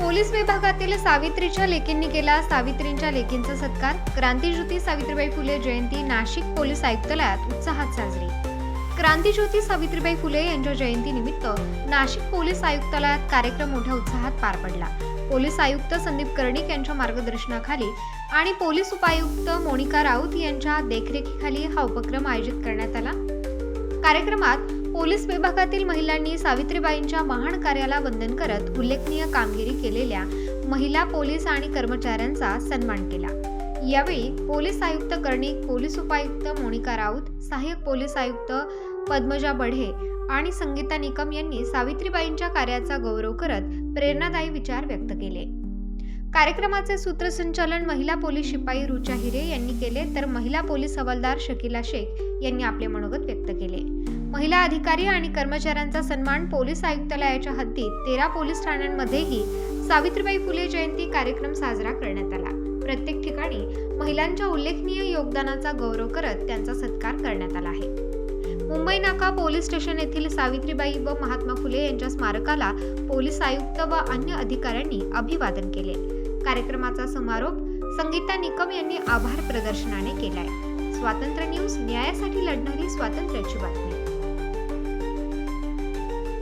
Police विभागातील सावित्रीच्या लेकींनी केला सावित्रींच्या लेकींचा सत्कार. क्रांतीज्योती सावित्रीबाई फुले जयंती नाशिक पोलीस आयुक्तालयात उत्साहात साजरी. क्रांतीज्योती सावित्रीबाई फुले यांच्या जयंतीनिमित्त नाशिक पोलीस आयुक्तालयात कार्यक्रम मोठ्या उत्साहात पार पडला. पोलीस आयुक्त संदीप कर्णिक यांच्या मार्गदर्शनाखाली आणि पोलीस उपायुक्त मोनिका राऊत यांच्या देखरेखीखाली हा उपक्रम आयोजित करण्यात आला. कार्यक्रमात पोलीस विभागातील महिलांनी सावित्रीबाईंच्या महान कार्याला वंदन करत उल्लेखनीय कामगिरी केलेल्या महिला पोलीस आणि कर्मचाऱ्यांचा सन्मान केला. यावेळी पोलीस आयुक्त कर्णिक पोलीस उपायुक्त मोनिका राऊत सहाय्यक पोलीस आयुक्त पद्मजा बढे आणि संगीता निकम यांनी सावित्रीबाईंच्या कार्याचा गौरव करत प्रेरणादायी विचार व्यक्त केले. कार्यक्रमाचे सूत्रसंचालन महिला पोलीस शिपाई रुचा हिरे यांनी केले तर महिला पोलीस हवालदार शकिला शेख यांनी आपले मनोगत व्यक्त केले. महिला अधिकारी आणि कर्मचाऱ्यांचा सन्मान पोलीस आयुक्तालयाच्या हद्दीत तेरा पोलीस ठाण्यांमध्येही सावित्रीबाई फुले जयंती कार्यक्रम साजरा करण्यात आला. प्रत्येक ठिकाणी महिलांच्या उल्लेखनीय योगदानाचा गौरव करत त्यांचा सत्कार करण्यात आला आहे. मुंबई नाका पोलीस स्टेशन येथील सावित्रीबाई व महात्मा फुले यांच्या स्मारकाला पोलीस आयुक्त व अन्य अधिकाऱ्यांनी अभिवादन केले. कार्यक्रमाचा समारोप संगीता निकम यांनी आभार प्रदर्शनाने केलाय. स्वातंत्र्य न्यूज न्यायासाठी लढणारी स्वातंत्र्याची बातमी.